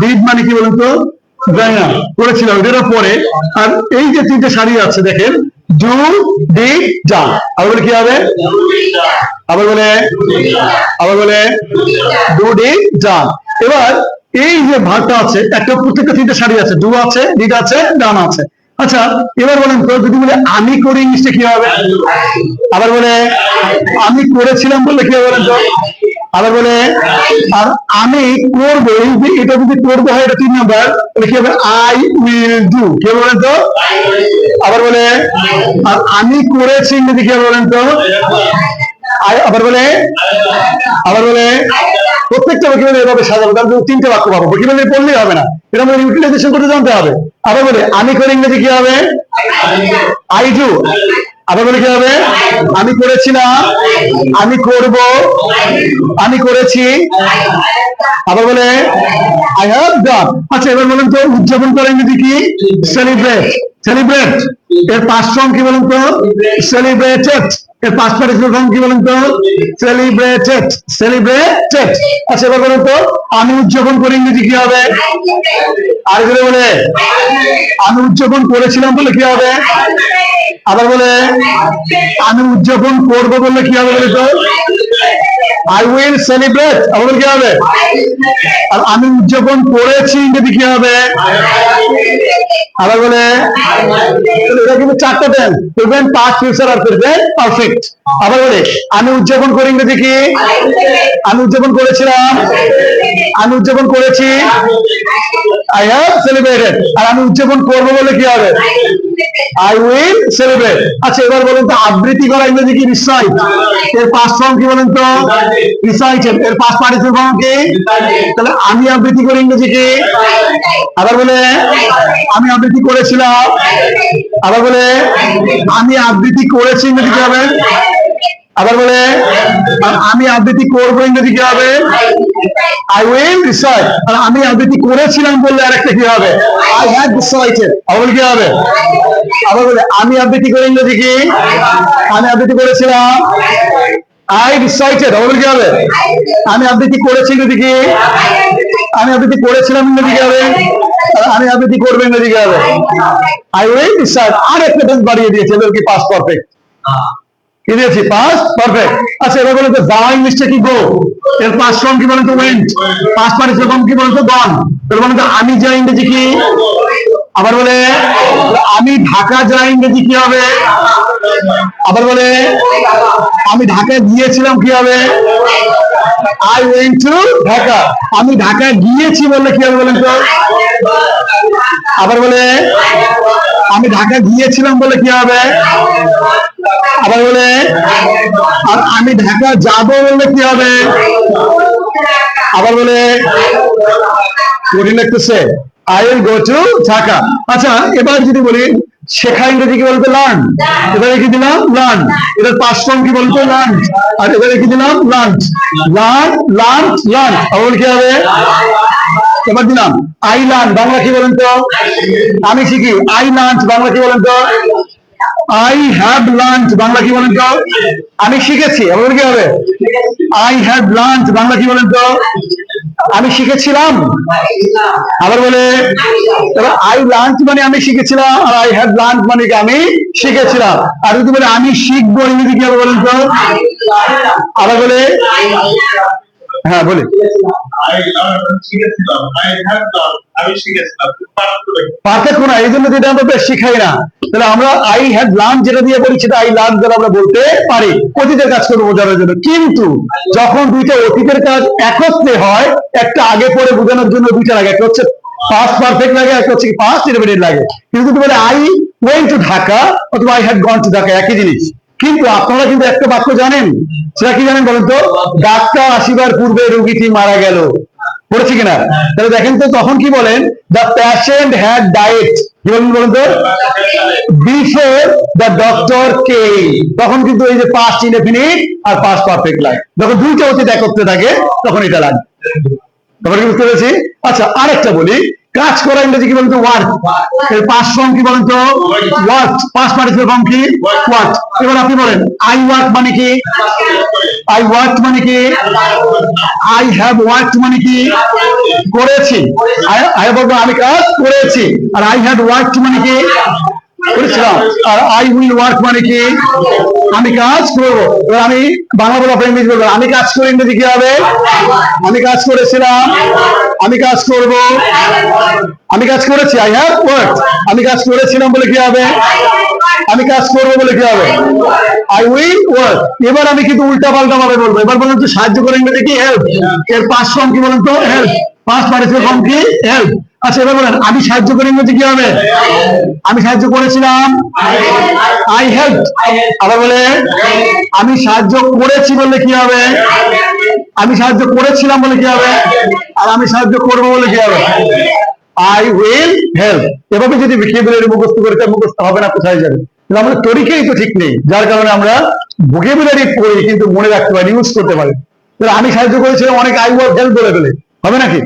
Did মানে কি বলুন তো? না, করেছিলাম পরে। আর এই যে তিনটে শাড়ি আছে, দেখেন ডু ডি আবার বলে কি হবে? আবার বলে? আবার বলে? ডু ডি এবার এই যে ভাগটা আছে, একটা প্রত্যেকটা তিনটে শাড়ি আছে ডু আছে আছে, ডান আছে। আচ্ছা এবার বলেন তো, যদি বলে, আমি করি ইংলিশটা কি হবে? আবার বলে, আমি করেছিলাম বললে কি হবে বলেন তো? আবার বলে, আর আমি করব এটা যদি করব হয়, এটা তিন নাম্বার। কি হবে? আই উইল ডু কে বলেন তো? আবার বলে, আর আমি করেছি ইংরেজি কে বলেন তো? আবার বলে আবার বলে, প্রত্যেকটা বকিবেল এভাবে সাজাবো? তুমি তিনটে বাক্য পাবো। বকিবেল পড়লেই হবে না? এটা আমাদের ইউটিলাইজেশন করতে জানতে হবে। আবার বলে, আমি করে ইংরেজি কি হবে? আই ডু আবার বলে কি হবে? আমি করেছি না। আমি করব। আমি করেছি। আবার বলে আই হ্যাভ ডান আচ্ছা এবার বলুন তো, উদযাপন করে ইংরেজি কি? সেলিব্রেট সেলিব্রেট এর পাঁচ ফর্ম কি বলুন তো? সেলিব্রেটেড এর পাঁচ পার্টিসিপেট ফর্ম কি বলুন তো? সেলিব্রেটেড সেলিব্রেটেড আচ্ছা এবার বলুন তো, আমি উদযাপন করি ইংরেজি কি হবে? আর বলে, আমি উদযাপন করেছিলাম বলে কি হবে? আবার বলে, আমি উদযাপন করব বললে কি হবে বলে তো আই উইল সেলিব্রেট আবার বলে, কি হবে? আর আমি উদযাপন করেছি, ইংরেজি কি হবে? আবার বলে, এটা কিন্তু চারটা দেন প্রেজেন্ট পাস্ট ফিউচার আর প্রেজেন্ট পারফেক্ট আবার বলে, আমি উদযাপন করি, ইংরেজি কি? আমি উদযাপন করেছিলাম। আমি উদযাপন করেছি। আই হ্যাভ সেলিব্রেটেড আর আমি উদযাপন করব বলে কি হবে? আই উইল সেলিব্রেট আচ্ছা এবার বলুন তো, আবৃত্তি করা ইংরেজি কি রিসাইট? এর পাস্ট ফর্ম কি বলেন তো? রিসাইটেড এর। পাস্ট পার্টিসিপল ফর্ম কি? তাহলে আমি আবৃত্তি করি ইংরেজি কি? আবার বলে, আমি আবৃত্তি করেছিলাম। আবার বলে, আমি আবৃত্তি করেছি ইংরেজি কি হবে? আবার বলে আমি আবৃত্তি করব ইংরেজি কি হবে? আই উইল রিসাইট আর আমি আবৃত্তি করেছিলাম বললে আরেকটা কি হবে? আই হ্যাড ডিসাইডেড আবার কি হবে? আবার বলে, আমি আবৃত্তি করে ইংরেজি কি? আমি আবৃত্তি করেছিলাম। আই ডিসাইডেড আবার কি হবে? আমি আবৃত্তি করেছি ইংরেজি কি? আমি আবৃত্তি করেছিলাম ইংরেজি কি হবে? আমি আবৃত্তি করব ইংরেজি কি হবে? আই উইল ডিসাইড আর একটা বাড়িয়ে দিয়েছে এদের কি পাস পারফেক্ট কি দিয়েছি? পাস পারফেক্ট আচ্ছা এবার বলেন তো, যাওয়া ইংলিশটা কি গো এর পাঁচ ফর্ম কি বলেন তো ওয়েন্ট পাঁচ পার্টিসিপেট কি বলেন তো গন এর বলেন তো, আমি যাই ইংরেজি কি? আবার বলে, আমি ঢাকা যাই ইংরেজি কি হবে? আবার বলে, আমি ঢাকা গিয়েছিলাম কি হবে? আই ওয়েন্ট টু ঢাকা আমি ঢাকা গিয়েছি বললে কি হবে বলেন তো? আবার বলে, আমি ঢাকা গিয়েছিলাম বলে কি হবে? আবার বলে, আর আমি ঢাকা যাব বললে কি হবে? আবার বলে, কঠিন লাগতেছে। I will go to Dhaka আচ্ছা এবার যদি বলি, শেখা ইংরেজি কি বলতো? লার্ন এবারে কি দিলাম লার্ন এবার পাঁচ ফর্ম কি বলতো? লার্ন আর এবারে কি দিলাম লাঞ্চ লার্ন লাঞ্চ লার্ন আবার কি হবে? এবার দিলাম আই লার্ন বাংলা কি বলেন তো? আমি শিখি। আই লাঞ্চ বাংলা কি বলেন তো? আই হ্যাভ লাঞ্চ বাংলা কি বলেন তো? আমি শিখেছি আবার কি হবে? আই হ্যাভ লাঞ্চ বাংলা কি বলেন তো? আমি শিখেছিলাম। আবার বলে এবার আই লাঞ্চ মানে আমি শিখেছিলাম, আর আই হ্যাভ লাঞ্চ মানে কি আমি শিখেছিলাম। আর যদি বলে আমি শিখব, ইংরেজি কি হবে বলেন তো? আবার বলে হ্যাঁ বলি। পারফেক্ট না, এই জন্য যেটা আমরা শিখাই না। তাহলে আমরা আই হ্যাভ লার্ন যেটা দিয়ে বলি সেটা আই লার্ন যেটা আমরা বলতে পারি। অতীতের কাজ করব বোঝানোর জন্য। কিন্তু যখন দুইটা অতীতের কাজ একত্রে হয়, একটা আগে পরে বোঝানোর জন্য দুইটা লাগে। একটা হচ্ছে পাস্ট পারফেক্ট লাগে, একটা হচ্ছে পাস্ট ইনডিপেন্ডেন্ট লাগে। কিন্তু যদি বলে আই ওয়েন্ট টু ঢাকা অথবা I had gone to Dhaka একই জিনিস। কিন্তু আপনারা কিন্তু একটা বাক্য জানেন? সেটা কি জানেন বলেন তো? ডাক্তার আসিবার পূর্বে রোগীটি মারা গেল। পড়েছি কিনা? তাহলে দেখেন তো তখন কি বলেন? দ্য প্যাশেন্ট হ্যাড ডায়েট কি বলেন বলেন তো? বিফোর দ্য ডক্টর কে তখন কিন্তু এই যে পাস্ট ইনডেফিনিট আর পাস্ট পারফেক্ট লাগে যখন দুইটা অতীত একত্রে থাকে, তখন এটা লাগে তখন কি বুঝতে পেরেছি? আচ্ছা আরেকটা বলি। কাজ করা ইংরেজি কি বলতো? ওয়ার্ক এর পাঁচ ফর্ম কি বলতো? ওয়ার্ক পাঁচ পার্টিসিপেট ফর্ম কি? ওয়ার্ক এবার আপনি বলেন আই ওয়ার্ক মানে কি? আই ওয়ার্ক মানে কি? আই হ্যাভ ওয়ার্ক মানে কি? করেছি। আই বলব আমি কাজ করেছি। আর আই হ্যাড ওয়ার্ক মানে কি? করেছিলাম। আর আই উইল ওয়ার্ক মানে কি? আমি কাজ করব। এবার আমি বাংলা বলা ইংরেজি বলব। আমি কাজ করে ইংরেজি কি হবে আমি কাজ করেছিলাম। আমি কাজ করব। আমি কাজ করেছি আই হ্যাভ ওয়ার্ক আমি কাজ করেছিলাম বলে কি হবে? আমি কাজ করব বলে কি হবে? আই উইল ওয়ার্ক এবার আমি কিন্তু উল্টা পাল্টা ভাবে বলব। এবার বলেন তো সাহায্য করে ইংরেজি কি হেল্প এর পাঁচ ফর্ম কি বলেন তো? হেল্প পাঁচ পার্টিসিপেট ফর্ম কি? হেল্প আচ্ছা এবার বলেন, আমি সাহায্য করে ইংরেজি কি হবে? আমি সাহায্য করেছিলাম? আই হেল্প আবার বলে আমি সাহায্য করেছি বললে কি হবে? আমি সাহায্য করেছিলাম বলে কি হবে? আর আমি সাহায্য করব বলে কি হবে? আই উইল হেল্প এভাবে যদি ভোকেবুলারি মুখস্থ করে তার মুখস্থ হবে না, কোথায় যাবে? আমাদের তরিকেই তো ঠিক নেই। যার কারণে আমরা ভোকেবুলারি পড়ি, কিন্তু মনে রাখতে পারি ইউজ করতে পারি। আমি সাহায্য করেছিলাম, অনেক আই ওয়ার্ক হেল্প বলে ফেলে। হবে নাকি?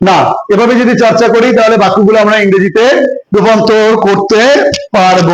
না, এভাবে যদি চর্চা করি, তাহলে বাক্যগুলো আমরা ইংরেজিতে রূপান্তর করতে পারব।